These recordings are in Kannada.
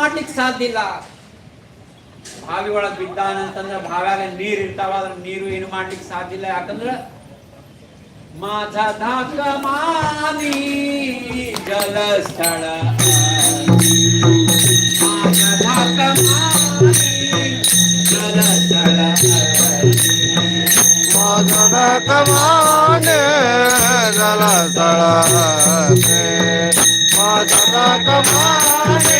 ಮಾಡ್ಲಿಕ್ಕೆ ಸಾಧ್ಯ ಇಲ್ಲ ಬಾವಿ ಒಳಗ್ ಬಿದ್ದಾನಂತಂದ್ರ ಬಾವ್ಯಾಗ ನೀರ್ ಇರ್ತಾವ ಅದ್ರ ನೀರು ಏನು ಮಾಡ್ಲಿಕ್ಕೆ ಸಾಧ್ಯ ಇಲ್ಲ ಯಾಕಂದ್ರ माझा धाक मानी जलस्थळ माझा धाक मानी जलस्थळ ಮದನ ಕಮಾನೆ ಜಲ ಸ್ಥಳನೆ ಮದನ ಕಮಾನೆ ಜಲ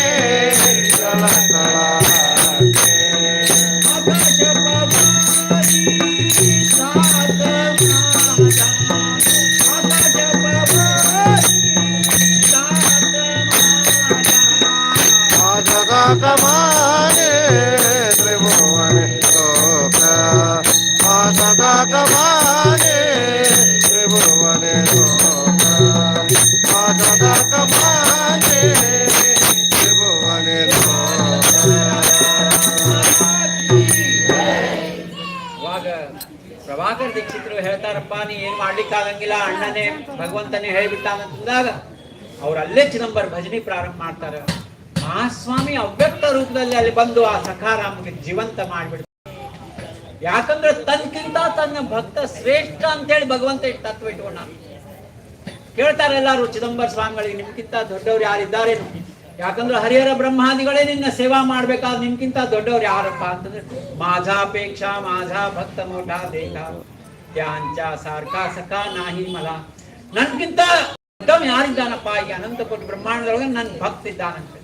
ಹೇಳ್ತಾರಪ್ಪ, ನೀ ಏನ್ ಮಾಡ್ಲಿಕ್ಕೆ ಆಗಂಗಿಲ್ಲ, ಅಣ್ಣನೇ ಭಗವಂತನೇ ಹೇಳ್ಬಿಟ್ಟಾಗ ಅವ್ರು ಅಲ್ಲೇ ಚಿದಂಬರ ಭಜನೆ ಪ್ರಾರಂಭ ಮಾಡ್ತಾರೆ. ಮಹಾಸ್ವಾಮಿ ಅವ್ಯಕ್ತ ರೂಪದಲ್ಲಿ ಅಲ್ಲಿ ಬಂದು ಆ ಸಖಾರಾಮಗೆ ಜೀವಂತ ಮಾಡ್ಬಿಡ್ತಾರೆ. ಯಾಕಂದ್ರೆ ತನ್ಕಿಂತ ತನ್ನ ಭಕ್ತ ಶ್ರೇಷ್ಠ ಅಂತ ಹೇಳಿ ಭಗವಂತ ಇಟ್ಟು ತತ್ವ ಇಟ್ಕೊಂಡ. ಕೇಳ್ತಾರೆ ಎಲ್ಲಾರು, ಚಿದಂಬರ ಸ್ವಾಮಿಗಳಿಗೆ ನಿಮ್ಗಿಂತ ದೊಡ್ಡವ್ರು ಯಾರಿದ್ದಾರೇನು? ಯಾಕಂದ್ರೆ ಹರಿಹರ ಬ್ರಹ್ಮಾದಿಗಳೇ ನಿನ್ನ ಸೇವಾ ಮಾಡ್ಬೇಕಾದ್ರೆ ನಿಮ್ಗಿಂತ ದೊಡ್ಡವ್ರು ಯಾರಪ್ಪ? ಅಂತಂದ್ರೆ ಮಾಝಾಪೇಕ್ಷಾ ಮಾಝಾ ಭಕ್ತ ಮೋಟಾ ದೇಹ त्यांच्या ಸಾರ್ಕಾ ಸಖ ನಾಹಿ ಮಲ ನನ್ಗಿಂತ ದೊಡ್ಡವ ಯಾರಿದ್ದಾನಪ್ಪ ಈಗ ಅನಂತ ಕೋಟಿ ಬ್ರಹ್ಮಾಂಡದೊಳಗೆ ನನ್ನ ಭಕ್ತ ಇದ್ದಾನಂತೆ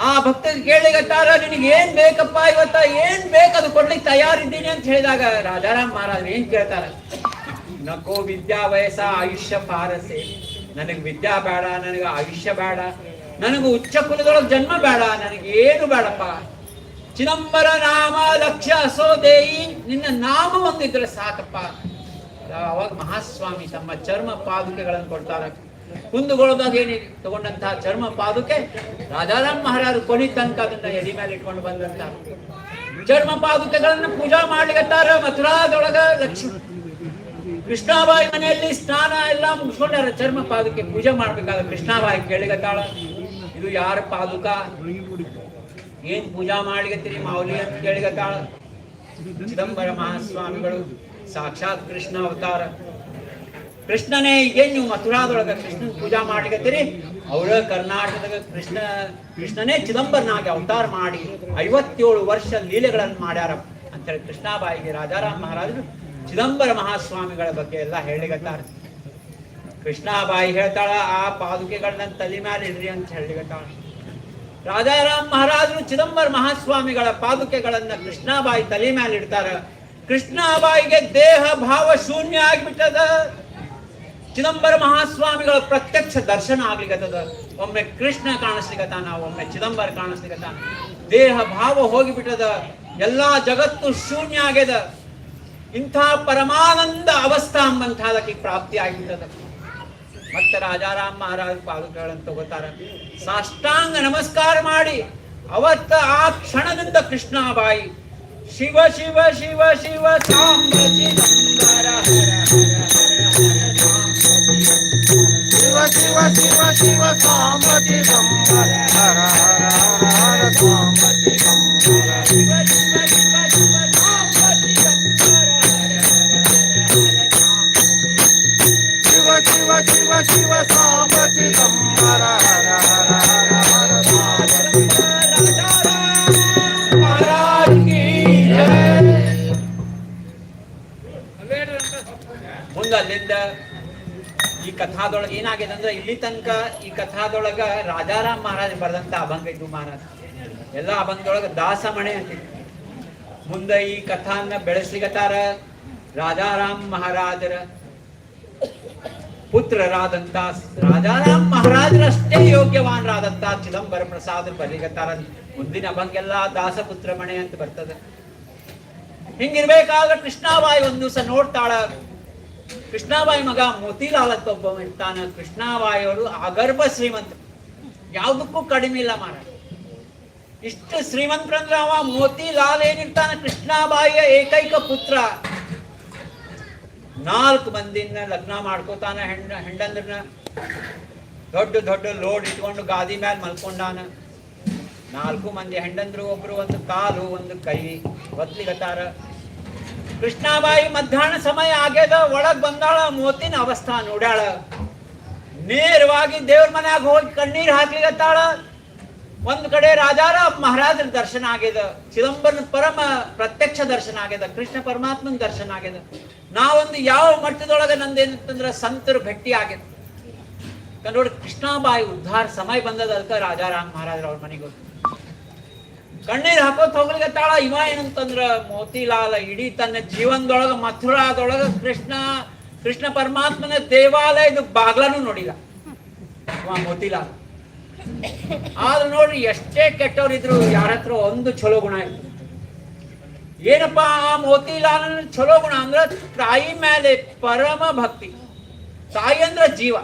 ಆ ಭಕ್ತ ಕೇಳಿಗತ್ತಾರ ನಿನಗೆ ಏನ್ ಬೇಕಪ್ಪ ಇವತ್ತ ಏನ್ ಬೇಕದು ಕೊಡ್ಲಿಕ್ಕೆ ತಯಾರಿದ್ದೀನಿ ಅಂತ ಹೇಳಿದಾಗ ರಾಜಾರಾಮ್ ಮಹಾರಾಜ್ ಏನ್ ಕೇಳ್ತಾರ ನಕೋ ವಿದ್ಯಾ ವಯಸ್ಸ ಆಯುಷ್ಯ ಪಾರಸೆ ನನಗೆ ವಿದ್ಯಾ ಬೇಡ ನನಗೆ ಆಯುಷ್ಯ ಬೇಡ ನನಗೆ ಉಚ್ಚ ಕುಲದೊಳಗೆ ಜನ್ಮ ಬೇಡ ನನಗೆ ಏನು ಬೇಡಪ್ಪ ಚಿದಂಬರ ನಾಮ ಲಕ್ಷ್ಯ ಅಸೋದೇಯಿ, ನಿನ್ನ ನಾಮ ಒಂದಿದ್ರೆ ಸಾಕಪ್ಪ. ಅವಾಗ ಮಹಾಸ್ವಾಮಿ ತಮ್ಮ ಚರ್ಮ ಪಾದುಕೆಗಳನ್ನು ಕೊಡ್ತಾರೆ. ಕುಂದುಗೊಳದಾಗ ಏನಿ ತಗೊಂಡಂತಹ ಚರ್ಮ ಪಾದುಕೆ, ರಾಜಾರಾಮ್ ಮಹಾರಾಜರು ಕೊನೆ ತನಕ ಅದನ್ನ ಎದಿ ಮೇಲೆ ಇಟ್ಕೊಂಡು ಬಂದಂತ. ಚರ್ಮ ಪಾದುಕೆಗಳನ್ನು ಪೂಜಾ ಮಾಡ್ಲಿಕತ್ತಾರ, ಮಥುರಾದೊಳಗ ಲಕ್ಷ್ಮಿ. ಕೃಷ್ಣಾಬಾಯಿ ಮನೆಯಲ್ಲಿ ಸ್ನಾನ ಎಲ್ಲ ಮುಗಿಸ್ಕೊಂಡಾರ ಚರ್ಮ ಪಾದುಕೆ ಪೂಜೆ ಮಾಡ್ಬೇಕಾದ್ರೆ ಕೃಷ್ಣಾಬಾಯಿ ಕೇಳಿಗತ್ತಾಳ, ಇದು ಯಾರ ಪಾದುಕ? ಏನ್ ಪೂಜಾ ಮಾಡ್ಲಿಕತ್ತೀರಿ ಮಾವಲಿ ಅಂತ ಕೇಳಿಗತ್ತಾಳ. ಚಿದಂಬರ ಮಹಾಸ್ವಾಮಿಗಳು, ಸಾಕ್ಷಾತ್ ಕೃಷ್ಣ ಅವತಾರ. ಕೃಷ್ಣನೇ, ಏನ್ ನೀವು ಮಥುರಾದೊಳಗ ಕೃಷ್ಣನ್ ಪೂಜಾ ಮಾಡ್ಲಿಕತ್ತೀರಿ? ಅವರ ಕರ್ನಾಟಕದಾಗ ಕೃಷ್ಣ, ಕೃಷ್ಣನೇ ಚಿದಂಬರನಾಗಿ ಅವತಾರ ಮಾಡಿ ಐವತ್ತೇಳು ವರ್ಷ ಲೀಲೆಗಳನ್ನು ಮಾಡ್ಯಾರ ಅಂತೇಳಿ ಕೃಷ್ಣಾಬಾಯಿಗೆ ರಾಜಾರಾಮ್ ಮಹಾರಾಜರು ಚಿದಂಬರ ಮಹಾಸ್ವಾಮಿಗಳ ಬಗ್ಗೆ ಎಲ್ಲ ಹೇಳಿಗತ್ತಾರ. ಕೃಷ್ಣಾಬಾಯಿ ಹೇಳ್ತಾಳ, ಆ ಪಾದುಕೆಗಳನ್ನ ತಲೆ ಮೇಲೆ ಇಡ್ರಿ ಅಂತ ಹೇಳಿಗತ್ತಾಳ. ರಾಜಾರಾಮ್ ಮಹಾರಾಜರು ಚಿದಂಬರ ಮಹಾಸ್ವಾಮಿಗಳ ಪಾದುಕೆಗಳನ್ನ ಕೃಷ್ಣಾಬಾಯಿ ತಲೆ ಮೇಲೆ ಇಡ್ತಾರ. ಕೃಷ್ಣಾಬಾಯಿಗೆ ದೇಹ ಭಾವ ಶೂನ್ಯ ಆಗಿಬಿಟ್ಟದ. ಚಿದಂಬರ ಮಹಾಸ್ವಾಮಿಗಳ ಪ್ರತ್ಯಕ್ಷ ದರ್ಶನ ಆಗ್ಲಿಕತ್ತದ. ಒಮ್ಮೆ ಕೃಷ್ಣ ಕಾಣಿಸ್ಲಿಕ್ಕತಾನ ಒಮ್ಮೆ ಚಿದಂಬರ ಕಾಣಿಸ್ಲಿಕ್ಕತಾನ ದೇಹ ಭಾವ ಹೋಗಿಬಿಟ್ಟದ. ಎಲ್ಲಾ ಜಗತ್ತು ಶೂನ್ಯ ಆಗ್ಯದ. ಇಂಥ ಪರಮಾನಂದ ಅವಸ್ಥಾ ಅಂಬಂಥದಕ್ಕೆ ಪ್ರಾಪ್ತಿ ಆಗಿಬಿಟ್ಟದ. ಮತ್ತೆ ರಾಜಾರಾಮ್ ಮಹಾರಾಜ್ ಪಾದಗಳನ್ನು ತಗೋತಾರ. ಸಾಷ್ಟಾಂಗ ನಮಸ್ಕಾರ ಮಾಡಿ. ಅವತ್ತ ಆ ಕ್ಷಣದಿಂದ ಕೃಷ್ಣಾಬಾಯಿ. ಶಿವ ಶಿವ ಶಿವ ಶಿವ ಸಾಂಬ ಚಿದಂಬರ ಹರ ಹರ ಹರ ಹರ ಶಿವ ಶಿವ ಶಿವ ಶಿವ ಸಾಂಬತಿ ಸಂಬರ ಹರ ಹರ ಹರ ಹರ ಶಿವ ಕಿ ಜೈ. ಮುಂದೆ ಅಲ್ಲಿಂದ ಈ ಕಥಾದೊಳಗೆ ಏನಾಗಿದೆ ಅಂದ್ರೆ ಇಲ್ಲಿ ತನಕ ಈ ಕಥಾದೊಳಗ ರಾಜಾರಾಮ್ ಮಹಾರಾಜ್ ಬರೆದಂತ ಅಭಂಗ ಇದು ಮಹಾರಾಜ್. ಎಲ್ಲ ಅಭಂಗದೊಳಗ ದಾಸಮಣೆ ಅಂತಿತ್ತು ಮುಂದೆ ಈ ಕಥಾನ ಬೆಳೆಸ್ಲಿಕತ್ತಾರ ರಾಜಾರಾಮ್ ಮಹಾರಾಜರ. ಪುತ್ರರಾದಂತ ರಾಜಾರಾಮ್ ಮಹಾರಾಜರಷ್ಟೇ ಯೋಗ್ಯವಾನರಾದಂತ ಚಿದಂಬರ ಪ್ರಸಾದ್ ಬಲಿಗತ್ತಾರ ಮುಂದಿನ ಹಬ್ಬಂಗೆಲ್ಲಾ ದಾಸ ಪುತ್ರ ಮಣೆ ಅಂತ ಬರ್ತದೆ. ಹಿಂಗಿರ್ಬೇಕಾಗ ಕೃಷ್ಣಾಬಾಯಿ ಒಂದು ದಿವಸ ನೋಡ್ತಾಳ. ಕೃಷ್ಣಾಬಾಯಿ ಮಗ ಮೋತಿಲಾಲ್ ಅಂತ ಒಬ್ಬ ಇರ್ತಾನ. ಕೃಷ್ಣಾಬಾಯಿ ಅವರು ಅಗರ್ಭ ಶ್ರೀಮಂತ. ಯಾವ್ದಕ್ಕೂ ಕಡಿಮೆ ಇಲ್ಲ ಮಾರ ಇಷ್ಟು ಶ್ರೀಮಂತರಂದ್ರ ಅವ ಮೋತಿಲಾಲ್ ಏನಿರ್ತಾನ ಕೃಷ್ಣಾಬಾಯಿಯ ಏಕೈಕ ಪುತ್ರ. ನಾಲ್ಕು ಮಂದಿನ ಲಗ್ನ ಮಾಡ್ಕೋತಾನ, ಹೆಣ್ಣ, ಹೆಂಡಂದ್ರನ್ನ ದೊಡ್ಡ ದೊಡ್ಡ ಲೋಡ್ ಇಟ್ಕೊಂಡು ಗಾದಿ ಮ್ಯಾಲ ಮಲ್ಕೊಂಡಾನ. ನಾಲ್ಕು ಮಂದಿ ಹೆಂಡಂದ್ರು ಒಬ್ರು ಒಂದು ಕಾಲು, ಒಂದು ಕೈ ಒತ್ಲಿಗತ್ತಾರ ಕೃಷ್ಣಾಬಾಯಿ ಮಧ್ಯಾಹ್ನ ಸಮಯ ಆಗ್ಯದ, ಒಳಗ್ ಬಂದಾಳ, ಮೋತಿನ ಅವಸ್ಥಾ ನೋಡ್ಯಾಳ. ನೇರವಾಗಿ ದೇವ್ರ ಮನ್ಯಾಗ ಹೋಗಿ ಕಣ್ಣೀರ್ ಹಾಕ್ಲಿಗತ್ತಾಳ. ಒಂದ್ ಕಡೆ ರಾಜಾರ ಮಹಾರಾಜರ ದರ್ಶನ ಆಗ್ಯದ, ಚಿದಂಬರನ ಪರಮ ಪ್ರತ್ಯಕ್ಷ ದರ್ಶನ ಆಗ್ಯದ, ಕೃಷ್ಣ ಪರಮಾತ್ಮನ ದರ್ಶನ ಆಗ್ಯದ. ನಾವೊಂದು ಯಾವ ಮಟ್ಟದೊಳಗೆ ನಂದೇನಂತಂದ್ರೆ ಸಂತರು ಭೇಟಿ ಆಗಿತ್ತು ನೋಡಿ, ಕೃಷ್ಣಾಬಾಯಿ ಉದ್ಧಾರ ಸಮಯ ಬಂದದ ಅದಕ್ಕೆ ರಾಜಾರಾಮ್ ಮಹಾರಾಜರ ಅವ್ರ ಮನೆಗೆ ಕಣ್ಣೀರ್ ಕಣ್ಣೀರ್ ಹಾಕೋತ್ ತಾಳ ಇವ ಏನಂತಂದ್ರ, ಮೋತಿಲಾಲ ಇಡೀ ತನ್ನ ಜೀವನದೊಳಗ, ಮಥುರಾದೊಳಗ ಕೃಷ್ಣ ಕೃಷ್ಣ ಪರಮಾತ್ಮನ ದೇವಾಲಯದ ಬಾಗ್ಲನು ನೋಡಿಲ್ಲ. ಮೋತಿಲಾಲ್. ಆದ್ರೂ ನೋಡ್ರಿ, ಎಷ್ಟೇ ಕೆಟ್ಟವ್ರಿದ್ರು, ಯಾರತ್ರ ಒಂದು ಚಲೋ ಗುಣ ಇತ್ತು ಏನಪ್ಪಾ, ಆ ಮೋತಿಲಾಲನ ಚಲೋ ಗುಣ ಅಂದ್ರ ತಾಯಿ ಮೇಲೆ ಪರಮ ಭಕ್ತಿ. ತಾಯಿ ಅಂದ್ರ ಜೀವ.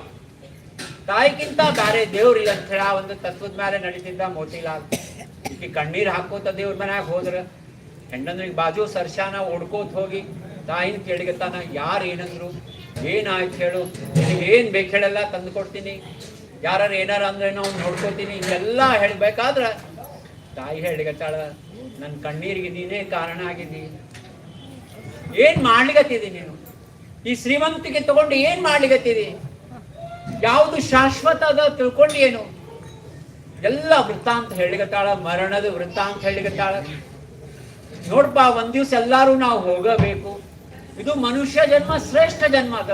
ತಾಯಿಗಿಂತ ಬೇರೆ ದೇವ್ರಿಲ್ಲ ಅಂತ ಹೇಳಿ ಆ ಒಂದು ತತ್ವದ ಮೇಲೆ ನಡೀತಿದ್ದ ಮೋತಿಲಾಲ್. ಈ ಕಣ್ಣೀರ್ ಹಾಕೋತ ದೇವ್ರ ಮನ್ಯಾಗ ಹೋದ್ರ ಹೆಂಡಂದ್ರಿಗೆ ಬಾಜು ಸರ್ಶಾನ ಓಡ್ಕೋತ ಹೋಗಿ ತಾಯಿನ ಕೇಳಿಗತ್ತಾನ ಯಾರು ಏನಂದ್ರು? ಏನಾಯ್ತು ಹೇಳು? ಏನ್ ಬೇಕು ಹೇಳಲ್ಲ, ತಂದು ಕೊಡ್ತೀನಿ. ಯಾರು ಏನಾರ ಅಂದ್ರೆ ನೋಡ್ಕೋತೀನಿ. ಇದೆಲ್ಲ ಹೇಳ್ಬೇಕಾದ್ರ ತಾಯಿ ಹೇಳಿಗತ್ತಾಳ ನನ್ನ ಕಣ್ಣೀರಿಗೆ ನೀನೇ ಕಾರಣ ಆಗಿದ್ದಿ. ಏನ್ ಮಾಡ್ಲಿಗತ್ತಿದಿ ನೀನು? ಈ ಶ್ರೀಮಂತಿಗೆ ತಗೊಂಡು ಏನ್ ಮಾಡ್ಲಿಗತ್ತಿದಿ ಯಾವುದು ಶಾಶ್ವತ ಅದ ತಿಳ್ಕೊಂಡು ಏನು? ಎಲ್ಲ ವೃತ್ತಾಂತ ಹೇಳಿಗತ್ತಾಳ ಮರಣದ ವೃತ್ತಾಂತ ಹೇಳಿಗತ್ತಾಳ ನೋಡ್ಪ, ಒಂದ್ ದಿವ್ಸ ಎಲ್ಲಾರು ನಾವು ಹೋಗಬೇಕು. ಇದು ಮನುಷ್ಯ ಜನ್ಮ, ಶ್ರೇಷ್ಠ ಜನ್ಮ ಅದ.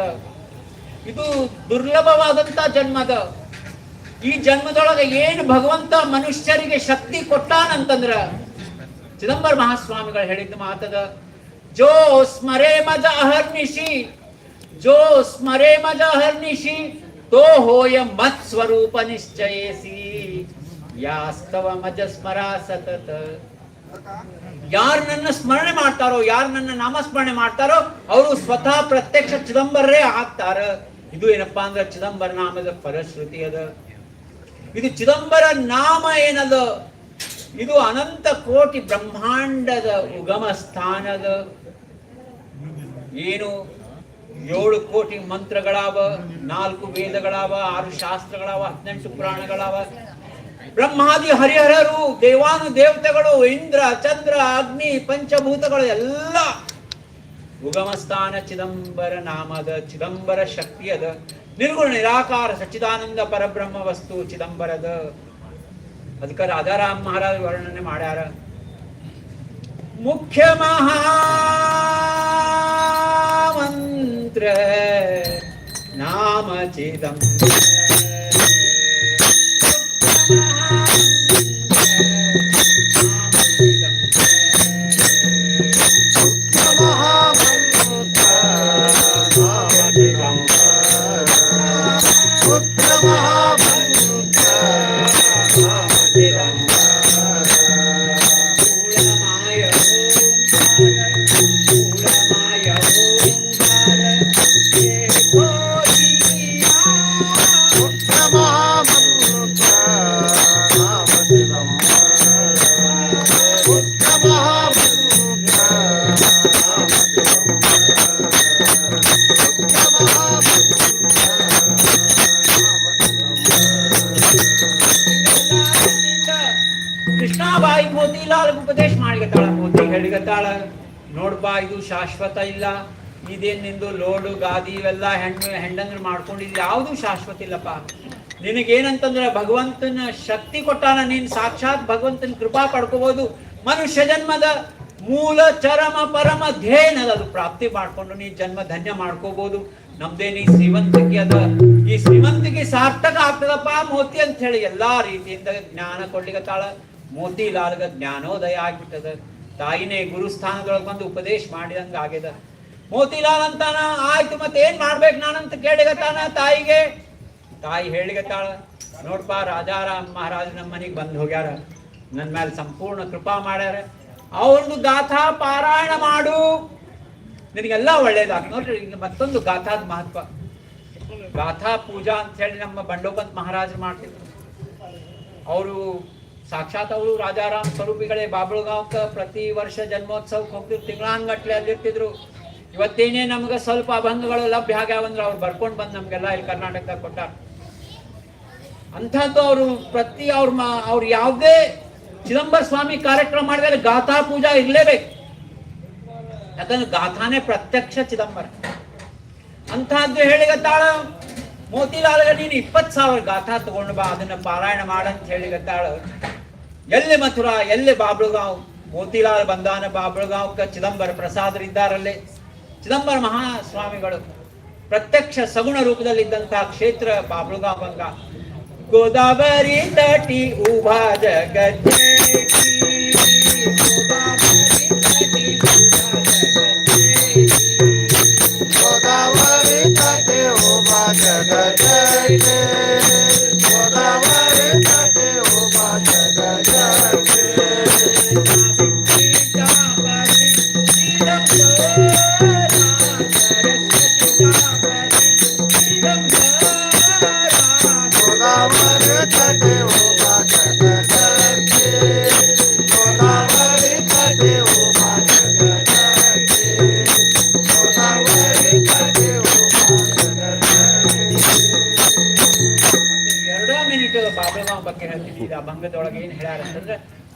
ಇದು ದುರ್ಲಭವಾದಂತ ಜನ್ಮ ಅದ. ಈ ಜನ್ಮದೊಳಗೆ ಏನು ಭಗವಂತ ಮನುಷ್ಯರಿಗೆ ಶಕ್ತಿ ಕೊಟ್ಟಾನಂತಂದ್ರ ಚಿದಂಬರ ಮಹಾಸ್ವಾಮಿಗಳು ಹೇಳಿದ್ದ ಮಾತದ, ಜೋ ಸ್ಮರೇ ಮಜ ಅಹರ್ನಿಶಿ, ಜೋ ಸ್ಮರೇ ಮಜ ಅಹರ್ನಿಶಿ, ತೋ ಹೋಯ ಮತ್ ಸ್ವರೂಪ ನಿಶ್ಚಯಸಿ, ಯಾಸ್ತವ ಮಜ ಸ್ಮರ ಸತತ. ಯಾರು ನನ್ನ ಸ್ಮರಣೆ ಮಾಡ್ತಾರೋ, ಯಾರು ನನ್ನ ನಾಮಸ್ಮರಣೆ ಮಾಡ್ತಾರೋ, ಅವರು ಸ್ವತಃ ಪ್ರತ್ಯಕ್ಷ ಚಿದಂಬರರೇ ಆಗ್ತಾರ. ಇದು ಏನಪ್ಪಾ ಅಂದ್ರೆ ಚಿದಂಬರ ನಾಮದ ಫಲಶ್ರುತಿ ಅದ. ಇದು ಚಿದಂಬರ ನಾಮ ಏನದ? ಇದು ಅನಂತ ಕೋಟಿ ಬ್ರಹ್ಮಾಂಡದ ಉಗಮ ಸ್ಥಾನದ ಏನು? ಏಳು ಕೋಟಿ ಮಂತ್ರಗಳಾವ, ನಾಲ್ಕು ವೇದಗಳಾವ, ಆರು ಶಾಸ್ತ್ರಗಳಾವ, ಹದಿನೆಂಟು ಪುರಾಣಗಳಾವ. ಬ್ರಹ್ಮಾದಿ ಹರಿಹರರು ದೇವಾನು ದೇವತೆಗಳು ಇಂದ್ರ, ಚಂದ್ರ, ಅಗ್ನಿ, ಪಂಚಭೂತಗಳು ಎಲ್ಲ ಉಗಮ ಸ್ಥಾನ ಚಿದಂಬರ ನಾಮದ, ಚಿದಂಬರ ಶಕ್ತಿಯದ, ನಿರ್ಗುಣ ನಿರಾಕಾರ ಸಚ್ಚಿದಾನಂದ ಪರಬ್ರಹ್ಮ ವಸ್ತು ಚಿದಂಬರದ. ಅದಕ್ಕೆ ರಾಧಾರಾಮ್ ಮಹಾರಾಜ್ ವರ್ಣನೆ ಮಾಡ್ಯಾರ. ಮುಖ್ಯ ಮಹಾಮಂತ್ರ ನಾಮ ಚಿದಂಬರ ಮೋತಿ ಹೇಳಿಗತ್ತಾಳ ನೋಡ್ಬಾ, ಇದು ಶಾಶ್ವತ ಇಲ್ಲ. ಇದೇನ್ ನಿಂದು ಲೋಡು, ಗಾದಿ ಇವೆಲ್ಲ ಹೆಣ್ಣು ಹೆಂಡಂದ್ರು ಇಲ್ಲಿ ಯಾವುದು ಶಾಶ್ವತ ಇಲ್ಲಪ್ಪ. ನಿನಗೇನಂತಂದ್ರೆ ಭಗವಂತನ ಶಕ್ತಿ ಕೊಟ್ಟಾನ ನೀನ್ ಸಾಕ್ಷಾತ್ ಭಗವಂತನ ಕೃಪಾ ಪಡ್ಕೋಬಹುದು ಮನುಷ್ಯ ಜನ್ಮದ ಮೂಲ ಚರಮ ಪರಮ ಧ್ಯೇಯನದ ಅದು. ಪ್ರಾಪ್ತಿ ಮಾಡ್ಕೊಂಡು ನೀ ಜನ್ಮ ಧನ್ಯ ಮಾಡ್ಕೋಬಹುದು ನಮ್ದೇನ್ ಈ ಶ್ರೀಮಂತಿಕೆ ಅದ. ಈ ಶ್ರೀಮಂತಿಕೆ ಸಾರ್ಥಕ ಆಗ್ತದಪ್ಪ ಮೋತಿ ಅಂತ ಹೇಳಿ. ಎಲ್ಲಾ ರೀತಿಯಿಂದ ಜ್ಞಾನ ಕೊಡ್ಲಿಕತ್ತಾಳ. ಮೋತಿ ಲಾಲ್ಗ ಜ್ಞಾನೋದಯ ಆಗ್ಬಿಟ್ಟದ. ತಾಯಿನೇ ಗುರುಸ್ಥಾನದೊಳಗೆ ಬಂದು ಉಪದೇಶ ಮಾಡಿದಂಗ ಆಗ್ಯದ. ಮೋತಿಲಾಲ್ ಅಂತಾನ ಆಯ್ತು ಮತ್ತೆ ಏನ್ ಮಾಡ್ಬೇಕು ನಾನಂತ ಕೇಳಿಗತ್ತಾನ ತಾಯಿಗೆ? ತಾಯಿ ಹೇಳಿಗತ್ತಾಳ ನೋಡ್ಪ, ರಾಜಾರಾಮ್ ಮಹಾರಾಜ್ ನಮ್ಮ ಮನೆಗೆ ಬಂದು ಹೋಗ್ಯಾರ. ನನ್ನ ಮೇಲೆ ಸಂಪೂರ್ಣ ಕೃಪಾ ಮಾಡ್ಯಾರ. ಅವ್ರದ್ದು ಗಾಥಾ ಪಾರಾಯಣ ಮಾಡು. ನಿನಗೆಲ್ಲ ಒಳ್ಳೇದಾಗ ನೋಡ್ರಿ ಮತ್ತೊಂದು ಗಾಥಾದ ಮಹತ್ವ. ಗಾಥಾ ಪೂಜಾ ಅಂತ ಹೇಳಿ ನಮ್ಮ ಬಂಡೋಪಂತ್ ಮಹಾರಾಜರು ಮಾಡ್ತಿದ್ರು. ಅವರು ಸಾಕ್ಷಾತ್ ಅವರು ರಾಜಾರಾಮ್ ಸ್ವರೂಪಿಗಳೇ ಬಾಬುಳಗಾಂವ್ಕ ಪ್ರತಿ ವರ್ಷ ಜನ್ಮೋತ್ಸವಕ್ಕೆ ಹೋಗ್ತಿದ್ರು ತಿಂಗಳಾನ್ಗಟ್ಲೆ ಅಲ್ಲಿರ್ತಿದ್ರು. ಇವತ್ತೇನೇ ನಮ್ಗೆ ಸ್ವಲ್ಪ ಬಂಧುಗಳು ಲಭ್ಯ ಆಗ್ಯಾವಂದ್ರೆ ಅವ್ರು ಬರ್ಕೊಂಡು ಬಂದು ನಮಗೆಲ್ಲ ಇಲ್ಲಿ ಕರ್ನಾಟಕದಾಗ ಕೊಟ್ಟಾರ. ಅಂಥದ್ದು ಅವರು ಪ್ರತಿ ಅವ್ರ ಮಾ, ಅವ್ರು ಯಾವುದೇ ಚಿದಂಬರ ಸ್ವಾಮಿ ಕಾರ್ಯಕ್ರಮ ಮಾಡಿದರೆ ಗಾಥಾ ಪೂಜಾ ಇರಲೇಬೇಕು. ಯಾಕಂದ್ರೆ ಗಾಥಾನೇ ಪ್ರತ್ಯಕ್ಷ ಚಿದಂಬರ. ಅಂತಹದ್ದು ಹೇಳಿಗತ್ತಾಳ ಮೋತಿಲಾಲ್ಗೆ ನೀನು ಇಪ್ಪತ್ತು ಸಾವಿರ ಗಾಥಾ ತಗೊಂಡು ಬಾ, ಅದನ್ನ ಪಾರಾಯಣ ಮಾಡಂತ ಹೇಳಿಗತ್ತಾಳ ಎಲ್ಲಿ ಮಥುರಾ, ಎಲ್ಲಿ ಬಾಬುಳಗಾಂವ್ ಮೋತಿಲಾಲ್ ಬಂದಾನ ಬಾಬುಳಗಾಂವ್ಕ ಚಿದಂಬರ ಪ್ರಸಾದರಿದ್ದಾರಲ್ಲೇ ಚಿದಂಬರ ಮಹಾಸ್ವಾಮಿಗಳು ಪ್ರತ್ಯಕ್ಷ ಸಗುಣ ರೂಪದಲ್ಲಿದ್ದಂತಹ ಕ್ಷೇತ್ರ ಬಾಬುಳಗಾಂವ್ ಗಂಗಾ ಗೋದಾವರಿ ತಟಿ ಉಭಾ ಜಗಜ್ಜೇಕಿ.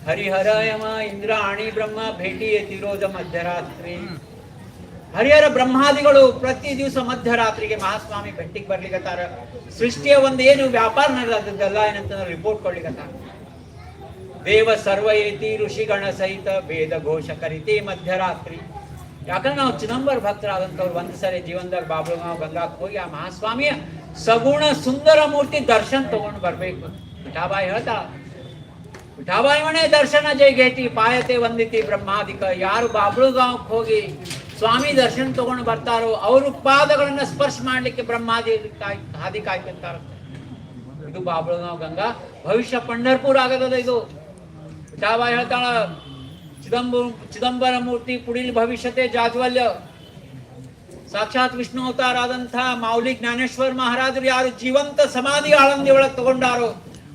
ಅಂತಂದ್ರೆ ಹರಿಹರ ಯಮ ಇಂದ್ರ ಆಣಿ ಬ್ರಹ್ಮ ಭೇಟಿ ಮಧ್ಯರಾತ್ರಿ. ಹರಿಹರ ಬ್ರಹ್ಮಾದಿಗಳು ಪ್ರತಿ ದಿವಸ ಮಧ್ಯರಾತ್ರಿಗೆ ಮಹಾಸ್ವಾಮಿ ಭೇಟಿಗೆ ಬರ್ಲಿಕತ್ತಾರ. ಸೃಷ್ಟಿಯ ಒಂದು ಏನು ವ್ಯಾಪಾರ ನಡೆದದ್ದಲ್ಲ ಏನಂತ ರಿಪೋರ್ಟ್ ಕೊಡ್ಲಿಕತ್ತಾರ. ದೇವ ಸರ್ವ ಏತಿ ಋಷಿಗಣ ಸಹಿತ ವೇದ ಘೋಷ ಕರಿತಿ ಮಧ್ಯರಾತ್ರಿ. ಯಾಕಂದ್ರೆ ನಾವು ಚಿದಂಬರ ಭಕ್ತರಾದಂಥವ್ರು ಒಂದು ಸರಿ ಜೀವನದಾಗ ಬಾಬು ನಾವು ಗಂಗಾಕ್ ಹೋಗಿ ಆ ಮಹಾಸ್ವಾಮಿಯ ಸಗುಣ ಸುಂದರ ಮೂರ್ತಿ ದರ್ಶನ ತಗೊಂಡು ಬರ್ಬೇಕು. ಪಿಠಾಬಾಯಿ ಹೇಳ್ತಾ ಪಿಠಾಬಾಯಿ ಮನೆ ದರ್ಶನ ಜೈ ಗೇಟಿ ಪಾಯತೆ ವಂದಿತಿ ಬ್ರಹ್ಮಾದಿಕ. ಯಾರು ಬಾಬಳುಗಾಂವ್ಕ್ ಹೋಗಿ ಸ್ವಾಮಿ ದರ್ಶನ ತಗೊಂಡು ಬರ್ತಾರೋ ಅವರು ಪಾದಗಳನ್ನ ಸ್ಪರ್ಶ ಮಾಡ್ಲಿಕ್ಕೆ ಬ್ರಹ್ಮಾದಿ ಕಾಯ್ ಹಾದಿ ಕಾಯ್ತಿರ್ತಾರ ಇದು ಬಾಬ್ಳುಗಾಂವ್ ಗಂಗಾ. ಭವಿಷ್ಯ ಪಂಡರ್ಪುರ ಆಗದದ ಇದು. ಡಾಬಾ ಹೇಳ್ತಾಳ, ಚಿದಂಬ, ಚಿದಂಬರ ಮೂರ್ತಿ ಪುಡಿಲ್ ಭವಿಷ್ಯತೆ ಜಾಜ್ವಲ್ಯ. ಸಾಕ್ಷಾತ್ ವಿಷ್ಣು ಅವತಾರ ಆದಂತಹ ಮಾವಲಿ ಜ್ಞಾನೇಶ್ವರ ಮಹಾರಾಜರು ಯಾರು ಜೀವಂತ ಸಮಾಧಿ ಆಳಂದಿ ಒಳಗೆ ತಗೊಂಡಾರೋ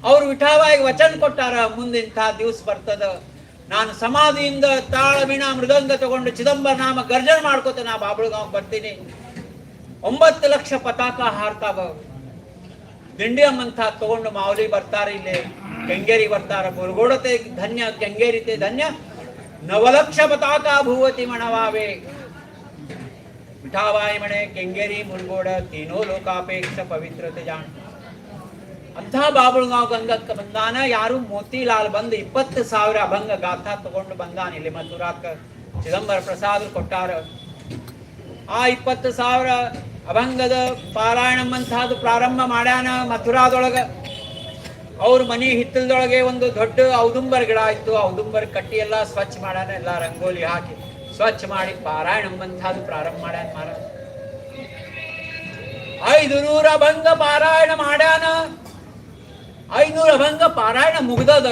ಅವ್ರು ವಿಠಾವಾಗಿ ವಚನ ಕೊಟ್ಟಾರ, ಮುಂದಿಂಥ ದಿವಸ ಬರ್ತದ. ನಾನು ಸಮಾಧಿಯಿಂದ ತಾಳ ವೀಣ ಮೃದಂಗ ತಗೊಂಡು ಚಿದಂಬರ ನಾಮ ಗರ್ಜನೆ ಮಾಡ್ಕೋತ ನಾ ಬಾಬುಳಗಾವ್ ಬರ್ತೀನಿ. ಒಂಬತ್ತು ಲಕ್ಷ ಪತಾಕ ಹಾರ್ತಾವ. ದಿಂಡಿಯಮ್ಮಂತ ತಗೊಂಡು ಮಾವಲಿ ಬರ್ತಾರೆ ಇಲ್ಲಿ. ಕೆಂಗೇರಿ ಬರ್ತಾರ. ಮುರುಗೋಡತೆ ಧನ್ಯ ಕೆಂಗೇರಿತೆ ಧನ್ಯ. ನವಲಕ್ಷ ಪತಾಕ ಭೂವತಿ ಮಣವಾವೆ. ವಿಠಾವಾಯಿ ಮಣೆ, ಕೆಂಗೇರಿ ಮುರುಗೋಡ, ತೀನೋ ಲೋಕಾಪೇಕ್ಷ ಪವಿತ್ರತೆ ಜಾಣ ಅಂಥ ಬಾಬುಳ್ಗಾಂವ್ ಗಂಗಕ್ಕೆ ಬಂದಾನ. ಯಾರು ಮೋತಿಲಾಲ್ ಬಂದು ಇಪ್ಪತ್ತು ಸಾವಿರ ಅಭಂಗ ಗಾಥಾ ತಗೊಂಡು ಬಂದಾನ ಇಲ್ಲಿ ಮಧುರಾಕ ಚಿದಂಬರ ಪ್ರಸಾದ್ ಕೊಟ್ಟಾರ. ಆ ಇಪ್ಪತ್ತು ಸಾವಿರ ಅಭಂಗದ ಪಾರಾಯಣಮ್ಮಂತಹದ್ದು ಪ್ರಾರಂಭ ಮಾಡ್ಯಾನ ಮಥುರಾದೊಳಗ. ಅವ್ರ ಮನಿ ಹಿತ್ತಲದೊಳಗೆ ಒಂದು ದೊಡ್ಡ ಔದುಂಬರ್ ಗಿಡ ಇತ್ತು. ಔದುಂಬರ್ ಕಟ್ಟಿ ಎಲ್ಲ ಸ್ವಚ್ಛ ಮಾಡ್ಯಾನ. ಎಲ್ಲ ರಂಗೋಲಿ ಹಾಕಿ ಸ್ವಚ್ಛ ಮಾಡಿ ಪಾರಾಯಣಮ್ಮಂತಹದ್ದು ಪ್ರಾರಂಭ ಮಾಡ್ಯಾನ ಮಾರ ಐದು ನೂರ ಅಭಂಗ ಪಾರಾಯಣ ಮಾಡ್ಯಾನ. ಐನೂರ ಭಂಗ ಪಾರಾಯಣ ಮುಗ್ದದ.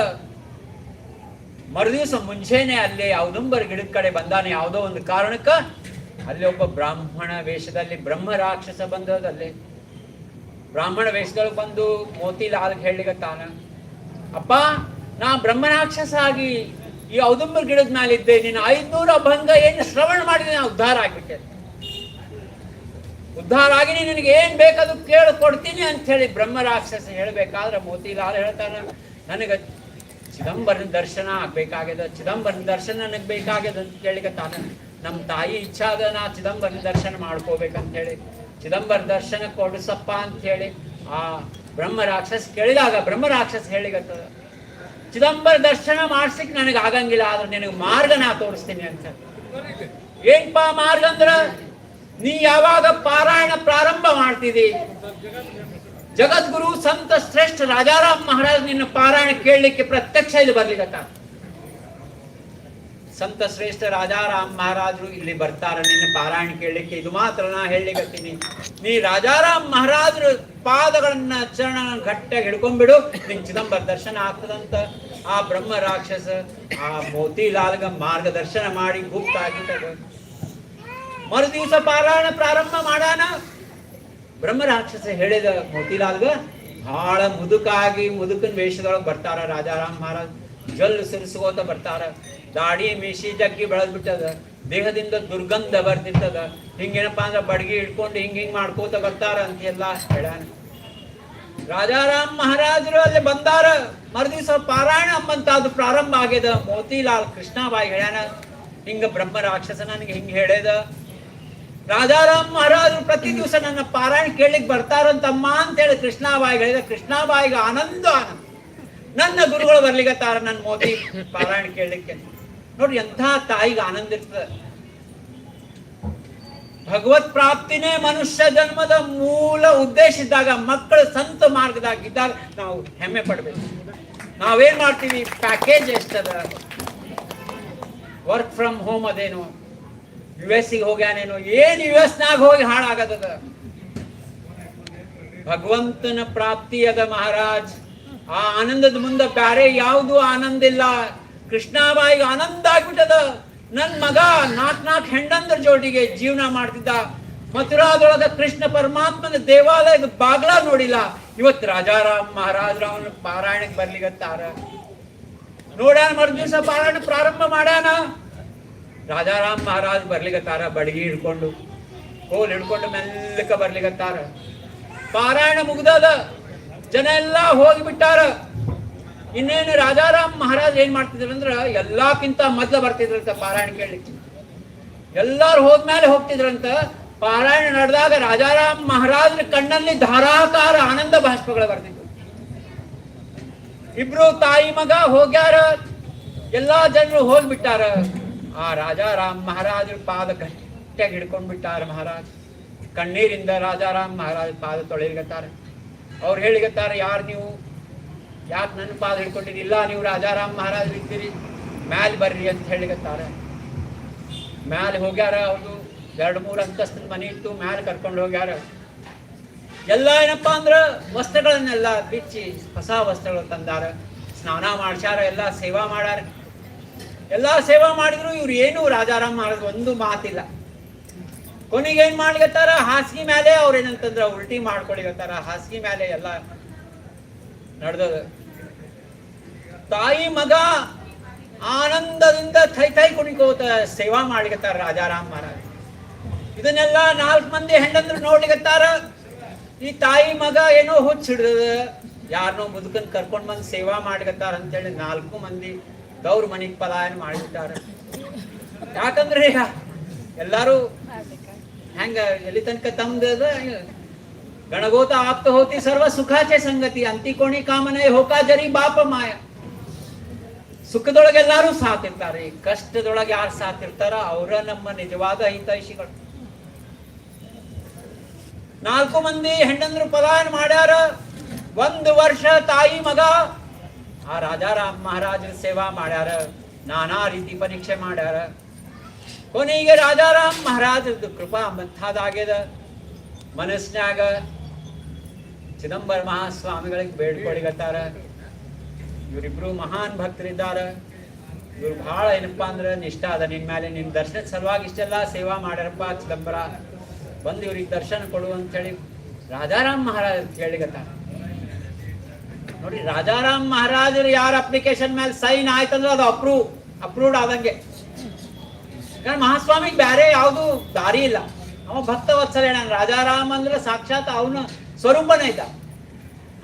ಮರುದಿವಸ ಮುಂಚೆನೆ ಅಲ್ಲಿ ಔದುಂಬರ್ ಗಿಡದ ಕಡೆ ಬಂದಾನೆ ಯಾವುದೋ ಒಂದು ಕಾರಣಕ್ಕ ಅಲ್ಲಿ ಒಬ್ಬ ಬ್ರಾಹ್ಮಣ ವೇಷದಲ್ಲಿ ಬ್ರಹ್ಮ ರಾಕ್ಷಸ ಬಂದದಲ್ಲಿ ಬ್ರಾಹ್ಮಣ ವೇಷದೊಳಗೆ ಬಂದು ಮೋತಿಲಾಲ್ ಹೇಳಿಗತ್ತಾನ ಅಪ್ಪ, ನಾ ಬ್ರಹ್ಮ ರಾಕ್ಷಸ ಆಗಿ ಈ ಔದುಂಬರ್ ಗಿಡದ ಮೇಲಿದ್ದೆ ನೀನು ಐದ್ನೂರ ಭಂಗ ಏನು ಶ್ರವಣ ಮಾಡಿದೆ? ನಾ ಉದ್ಧಾರ ಆಗ್ಬಿಟ್ಟೆ. ಉದ್ಧಾರ ಆಗಿ ನಿನಗೆ ಏನು ಬೇಕದು ಕೇಳಿ, ಕೊಡ್ತೀನಿ ಬ್ರಹ್ಮ ರಾಕ್ಷಸ ಹೇಳ್ಬೇಕಾದ್ರೆ ಮೋತಿಲಾಲ್ ಹೇಳ್ತಾನೆ, ನನಗೆ ಚಿದಂಬರನ ದರ್ಶನ ಆಗ್ಬೇಕಾಗ್ಯದ, ಚಿದಂಬರನ ದರ್ಶನ ನನಗೆ ಬೇಕಾಗ್ಯದ ಅಂತ ಕೇಳಿಕತ್ತಾನ ನಮ್ಮ ತಾಯಿ ಇಚ್ಛಾ ಅದ ನಾ ಚಿದಂಬರನ ದರ್ಶನ ಮಾಡ್ಕೋಬೇಕಂತ ಹೇಳಿ ಚಿದಂಬರ ದರ್ಶನ ಕೊಡಿಸಪ್ಪ ಅಂತ ಹೇಳಿ ಆ ಬ್ರಹ್ಮ ರಾಕ್ಷಸ ಕೇಳಿದಾಗ, ಬ್ರಹ್ಮ ರಾಕ್ಷಸ ಹೇಳಿಗತ್ತದ ಚಿದಂಬರ ದರ್ಶನ ಮಾಡ್ಸ್ಲಿಕ್ಕೆ ನನಗೆ ಆಗಂಗಿಲ್ಲ, ಆದ್ರೆ ನಿನಗೆ ಮಾರ್ಗ ನಾ ತೋರಿಸ್ತೀನಿ ಅಂತ. ಏನ್ಪಾ ಮಾರ್ಗ ಅಂದ್ರ? ನೀ ಯಾವಾಗ ಪಾರಾಯಣ ಪ್ರಾರಂಭ ಮಾಡ್ತಿದಿ? ಜಗದ್ಗುರು ಸಂತ ಶ್ರೇಷ್ಠ ರಾಜಾರಾಮ್ ಮಹಾರಾಜ್ ನಿನ್ನ ಪಾರಾಯಣ ಕೇಳಲಿಕ್ಕೆ ಪ್ರತ್ಯಕ್ಷ ಇಲ್ಲಿ ಬರ್ಲಿಕ್ಕ ಸಂತ ಶ್ರೇಷ್ಠ ರಾಜಾರಾಮ್ ಮಹಾರಾಜರು ಇಲ್ಲಿ ಬರ್ತಾರ, ನಿನ್ನ ಪಾರಾಯಣ ಕೇಳಲಿಕ್ಕೆ. ಇದು ಮಾತ್ರ ನಾ ಹೇಳಿಕತ್ತೀನಿ ನೀ ರಾಜಾರಾಮ್ ಮಹಾರಾಜರ ಪಾದಗಳನ್ನ ಚರಣ ಗಟ್ಟಿಯಾಗಿ ಹಿಡ್ಕೊಂಡ್ಬಿಡು, ನಿನ್ ಚಿದಂಬರ ದರ್ಶನ ಆಗ್ತದಂತ. ಆ ಬ್ರಹ್ಮ ರಾಕ್ಷಸ, ಆ ಮೋತಿಲಾಲ್ಗ ಮಾರ್ಗದರ್ಶನ ಮಾಡಿ ಗುಪ್ತ ಆಗಿದ್ದ ಮರು ದಿವಸ ಪಾರಾಯಣ ಪ್ರಾರಂಭ ಮಾಡಾನ ಬ್ರಹ್ಮ ರಾಕ್ಷಸ ಹೇಳಿದ ಮೋತಿಲಾಲ್ಗ ಬಹಳ ಮುದುಕಾಗಿ ಮುದುಕನ ವೇಷದೊಳಗೆ ಬರ್ತಾರ ರಾಜಾರಾಮ್ ಮಹಾರಾಜ್. ಜಲ್ ಸಿರಿಸ್ಕೋತ ಬರ್ತಾರ. ದಾಡಿ ಮೀಸಿ ಜಗ್ಗಿ ಬೆಳೆದ್ಬಿಟ್ಟದ. ದೇಹದಿಂದ ದುರ್ಗಂಧ ಬರ್ತಿರ್ತದ. ಹಿಂಗೇನಪ್ಪ ಅಂದ್ರೆ ಬಡ್ಗಿ ಹಿಡ್ಕೊಂಡು ಹಿಂಗ ಹಿಂಗ್ ಮಾಡ್ಕೋತ ಬರ್ತಾರ ಅಂತ ಎಲ್ಲ ಹೇಳ್ಯಾನ. ರಾಜಾರಾಮ್ ಮಹಾರಾಜರು ಅಲ್ಲಿ ಬಂದಾರ. ಮರುದಿವಸ ಪಾರಾಯಣ ಅದು ಪ್ರಾರಂಭ ಆಗ್ಯದ. ಮೋತಿಲಾಲ್ ಕೃಷ್ಣಬಾಯಿ ಹೇಳ್ಯಾನ, ಹಿಂಗ ಬ್ರಹ್ಮ ರಾಕ್ಷಸ ನನಗೆ ಹಿಂಗ ಹೇಳ್ಯದ ರಾಜಾರಾಮ್ ಮಹಾರಾಜರು ಪ್ರತಿ ದಿವಸ ನನ್ನ ಪಾರಾಯಣ ಕೇಳಲಿಕ್ಕೆ ಬರ್ತಾರಂತಮ್ಮ ಅಂತೇಳಿ ಕೃಷ್ಣಾಬಾಯಿ ಹೇಳಿದ ಕೃಷ್ಣಾಬಾಯಿಗೆ ಆನಂದ ಆನಂದ. ನನ್ನ ಗುರುಗಳು ಬರ್ಲಿಕತ್ತಾರ ನನ್ನ ಮೋದಿ ಪಾರಾಯಣ ಕೇಳಲಿಕ್ಕೆ ನೋಡ್ರಿ ಎಂಥ ತಾಯಿಗೆ ಆನಂದ ಇರ್ತದೆ. ಭಗವತ್ ಪ್ರಾಪ್ತಿನೇ ಮನುಷ್ಯ ಜನ್ಮದ ಮೂಲ ಉದ್ದೇಶ ಇದ್ದಾಗ, ಮಕ್ಕಳು ಸಂತ ಮಾರ್ಗದಾಗ ಇದ್ದಾಗ ನಾವು ಹೆಮ್ಮೆ ಪಡ್ಬೇಕು. ನಾವೇನ್ ಮಾಡ್ತೀವಿ? ಪ್ಯಾಕೇಜ್ ಎಷ್ಟದ? ವರ್ಕ್ ಫ್ರಮ್ ಹೋಮ್ ಅದೇನು? ಯು ಎಸ್ ಹೋಗ್ಯಾನೇನು ಏನ್ ಯು ಎಸ್ ನಾಗ ಹೋಗಿ ಹಾಳಾಗದದ? ಭಗವಂತನ ಪ್ರಾಪ್ತಿ ಅದ ಮಹಾರಾಜ್. ಆ ಆನಂದದ ಮುಂದೆ ಬ್ಯಾರೆ ಯಾವುದು ಆನಂದ ಇಲ್ಲ. ಕೃಷ್ಣಾಬಾಯಿಗೆ ಆನಂದ ಆಗ್ಬಿಟ್ಟದ. ನನ್ ಮಗ ನಾಕ್ ನಾಕ್ ಹೆಂಡಂದ್ರ ಜೋಡಿಗೆ ಜೀವನ ಮಾಡ್ತಿದ್ದ. ಮಥುರಾದೊಳಗ ಕೃಷ್ಣ ಪರಮಾತ್ಮನ ದೇವಾಲಯದ ಬಾಗ್ಲ ನೋಡಿಲ್ಲ. ಇವತ್ ರಾಜಾರಾಮ್ ಮಹಾರಾಜರ ಅವನ ಪಾರಾಯಣಕ್ಕೆ ಬರ್ಲಿಗತ್ತಾರ ನೋಡ್ಯಾನ ಮರು ದಿವಸ ಪಾರಾಯಣ ಪ್ರಾರಂಭ ಮಾಡ್ಯಾನ. ರಾಜಾರಾಮ್ ಮಹಾರಾಜ್ ಬರ್ಲಿಗತ್ತಾರ ಬಡಗಿ ಹಿಡ್ಕೊಂಡು, ಕೋಲ್ ಹಿಡ್ಕೊಂಡು ಮೆಲ್ಲಕ ಬರ್ಲಿಗತ್ತಾರ ಪಾರಾಯಣ ಮುಗ್ದದ, ಜನ ಎಲ್ಲಾ ಹೋಗಿಬಿಟ್ಟಾರ ಇನ್ನೇನು ರಾಜಾರಾಮ್ ಮಹಾರಾಜ್ ಏನ್ ಮಾಡ್ತಿದ್ರು ಅಂದ್ರ, ಎಲ್ಲಾಕ್ಕಿಂತ ಮೊದ್ಲ ಬರ್ತಿದ್ರಂತ ಪಾರಾಯಣ ಕೇಳಲಿಕ್ಕೆ. ಎಲ್ಲಾರು ಹೋದ್ಮೇಲೆ ಹೋಗ್ತಿದ್ರಂತ, ಪಾರಾಯಣ ನಡೆದಾಗ ರಾಜಾರಾಮ್ ಮಹಾರಾಜ್ರ ಕಣ್ಣಲ್ಲಿ ಧಾರಾಕಾರ ಆನಂದ ಭಾಷ್ಪಗಳು ಬರ್ತಿದ್ವು. ಇಬ್ರು ತಾಯಿ ಮಗ ಹೋಗ್ಯಾರ, ಎಲ್ಲಾ ಜನರು ಹೋಗ್ಬಿಟ್ಟಾರ. ಆ ರಾಜಾರಾಮ್ ಮಹಾರಾಜರ ಪಾದ ಗಟ್ಟಿಯಾಗಿ ಹಿಡ್ಕೊಂಡ್ ಬಿಟ್ಟಾರ ಮಹಾರಾಜ್. ಕಣ್ಣೀರಿಂದ ರಾಜಾರಾಮ್ ಮಹಾರಾಜ್ ಪಾದ ತೊಳಿಲಿಗತ್ತಾರ ಅವ್ರು ಹೇಳಿಗತ್ತಾರ, ಯಾರು ನೀವು? ಯಾಕೆ ನನ್ನ ಪಾದ ಹಿಡ್ಕೊಂಡಿದ್ರಿ ಇಲ್ಲ, ನೀವು ರಾಜಾರಾಮ್ ಮಹಾರಾಜ್ ಇದ್ದೀರಿ. ಮ್ಯಾಲ್ ಬರ್ರಿ ಅಂತ ಹೇಳಿಗತ್ತಾರೆ. ಮ್ಯಾಲೆ ಹೋಗ್ಯಾರ ಅವರು ಎರಡು ಮೂರು ಅಂತಸ್ತಿನ ಮನೆ ಇತ್ತು, ಮ್ಯಾಲೆ ಕರ್ಕೊಂಡು ಹೋಗ್ಯಾರ ಎಲ್ಲ ಏನಪ್ಪಾ ಅಂದ್ರೆ ವಸ್ತ್ರಗಳನ್ನೆಲ್ಲ ಬಿಚ್ಚಿ ಹೊಸ ವಸ್ತ್ರಗಳು ತಂದಾರ. ಸ್ನಾನ ಮಾಡ್ಸ್ಯಾರ, ಎಲ್ಲ ಸೇವಾ ಮಾಡ್ಯಾರ. ಎಲ್ಲಾ ಸೇವಾ ಮಾಡಿದ್ರು, ಇವ್ರು ಏನು ರಾಜಾರಾಮ್ ಮಹಾರಾಜ್ ಒಂದು ಮಾತಿಲ್ಲ. ಕೊನೆಗೆ ಏನ್ ಮಾಡ್ಲಿಕತ್ತಾರ? ಹಾಸಿಗೆ ಮೇಲೆ ಅವ್ರ ಏನಂತಂದ್ರ ಉಲ್ಟಿ ಮಾಡ್ಕೊಳಿಗತ್ತಾರ ಹಾಸಿಗೆ ಮೇಲೆ ಎಲ್ಲ ನಡೆದದ. ತಾಯಿ ಮಗ ಆನಂದದಿಂದ ಥೈ ಥೈ ಕುಣಿಕೋತ ಸೇವಾ ಮಾಡ್ಲಿಕತ್ತಾರ ರಾಜಾರಾಮ್ ಮಹಾರಾಜ್. ಇದನ್ನೆಲ್ಲ ನಾಲ್ಕು ಮಂದಿ ಹೆಂಡಂದ್ರು ನೋಡ್ಲಿಕತ್ತಾರ. ಈ ತಾಯಿ ಮಗ ಏನೋ ಹುಚ್ಚ ಹಿಡ್ದದ ಯಾರನ್ನೋ ಮುದುಕನ್ ಕರ್ಕೊಂಡ್ ಬಂದ್ ಸೇವಾ ಮಾಡ್ಲಿಕತ್ತಾರ ಅಂತೇಳಿ ನಾಲ್ಕು ಮಂದಿ ಗೌರ್ ಮನಿಗ್ ಪಲಾಯನ ಮಾಡಿಬಿಟ್ಟಾರ. ಯಾಕಂದ್ರೆ ಈಗ ಎಲ್ಲಾರು ಹೆಂಗ ಎಲ್ಲಿ ತನಕ ತಮ್ದ ಗಣಗೋತ ಆಪ್ತ ಹೋತಿ ಸರ್ವ ಸುಖಾಚೆ ಸಂಗತಿ, ಅಂತಿಕೋಣಿ ಕಾಮನೆ ಹೋಕಾ ಜರಿ ಬಾಪ ಮಾಯ. ಸುಖದೊಳಗೆ ಎಲ್ಲಾರು ಸಾಥ್ ಇರ್ತಾರೆ ಕಷ್ಟದೊಳಗೆ ಯಾರು ಸಾತ್ ಇರ್ತಾರ ಅವರ ನಮ್ಮ ನಿಜವಾದ ಹಿತೈಷಿಗಳು. ನಾಲ್ಕು ಮಂದಿ ಹೆಣ್ಣಂದ್ರು ಪಲಾಯನ ಮಾಡ್ಯಾರ, ಒಂದು ವರ್ಷ ತಾಯಿ ಮಗ ಆ ರಾಜಾರಾಮ್ ಮಹಾರಾಜರ ಸೇವಾ ಮಾಡ್ಯಾರ, ನಾನಾ ರೀತಿ ಪರೀಕ್ಷೆ ಮಾಡ್ಯಾರ. ಕೊನೆಗೆ ರಾಜಾರಾಮ್ ಮಹಾರಾಜರದ್ದು ಕೃಪಾ ಮಂಥಾದಾಗ್ಯದ ಮನಸ್ಸಿನಾಗ ಚಿದಂಬರ ಮಹಾಸ್ವಾಮಿಗಳಿಗೆ ಬೇಡ್ಕೊಳಿಗತ್ತಾರ ಇವರಿಬ್ರು ಮಹಾನ್ ಭಕ್ತರಿದ್ದಾರ. ಇವ್ರು ಬಹಳ ಏನಪ್ಪ ಅಂದ್ರೆ ನಿಷ್ಠ ಅದ. ನಿನ್ ಮೇಲೆ ನಿನ್ ದರ್ಶನ ಸಲುವಾಗಿ ಇಷ್ಟೆಲ್ಲ ಸೇವಾ ಮಾಡ್ಯಾರಪ್ಪ ಚಿದಂಬರ. ಬಂದು ಇವ್ರಿಗೆ ದರ್ಶನ ಕೊಡು ಅಂತೇಳಿ ರಾಜಾರಾಮ್ ಮಹಾರಾಜ್ ಕೇಳಿಗತ್ತಾರ ನೋಡಿ, ರಾಜಾರಾಮ್ ಮಹಾರಾಜರು ಯಾರ ಅಪ್ಲಿಕೇಶನ್ ಮೇಲೆ ಸೈನ್ ಆಯ್ತಂದ್ರೆ ಅದು ಅಪ್ರೂವ್ ಅಪ್ರೂವ್ಡ್ ಆದಂಗೆ. ಮಹಾಸ್ವಾಮಿಗೆ ಬೇರೆ ಯಾವುದು ದಾರಿ ಇಲ್ಲ. ಅವ ಭಕ್ತ ವತ್ಸಲ ರಾಜಾರಾಮ್ ಅಂದ್ರೆ ಸಾಕ್ಷಾತ್ ಅವನ ಸ್ವರೂಪನೇ ಇದ್ದ.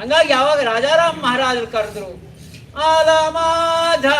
ಹಂಗಾಗಿ ಯಾವಾಗ ರಾಜಾರಾಮ್ ಮಹಾರಾಜರು ಕರೆದ್ರು ಆಲ ಮಾಧಾ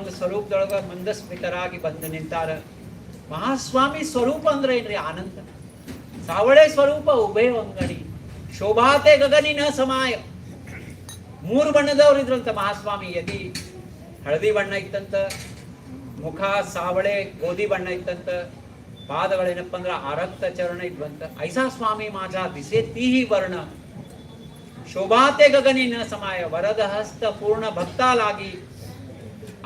ಒಂದು ಸ್ವರೂಪದೊಳಗ ಮಂದಸ್ಮಿತರಾಗಿ ಬಂದು ನಿಂತಾರ. ಮಹಾಸ್ವಾಮಿ ಸ್ವರೂಪ ಅಂದ್ರೆ ಏನ್ರಿ? ಆನಂದ. ಸಾವಳೆ ಸ್ವರೂಪ, ಉಭಯ ಅಂಗಡಿ ಶೋಭಾತೆ ಗಗನಿನ ಸಮಾಯ. ಮೂರು ಬಣ್ಣದವ್ರು ಇದ್ರಂತ ಮಹಾಸ್ವಾಮಿ ಯದಿ ಹಳದಿ ಬಣ್ಣ ಇತ್ತಂತ, ಮುಖ ಸಾವಳೆ, ಗೋಧಿ ಬಣ್ಣ ಇತ್ತಂತ. ಪಾದಗಳೇನಪ್ಪ ಅಂದ್ರ ಆರಕ್ತ ಚರಣ ಇದ್ವಂತ. ಐಸಾ ಸ್ವಾಮಿ ಮಾಜಾ, ದಿಸೆ ತೀಹಿ ವರ್ಣ. ಶೋಭಾತೆ ಗಗನಿನ ಸಮಾಯ. ವರದ ಹಸ್ತ ಪೂರ್ಣ ಭಕ್ತಾಲಾಗಿ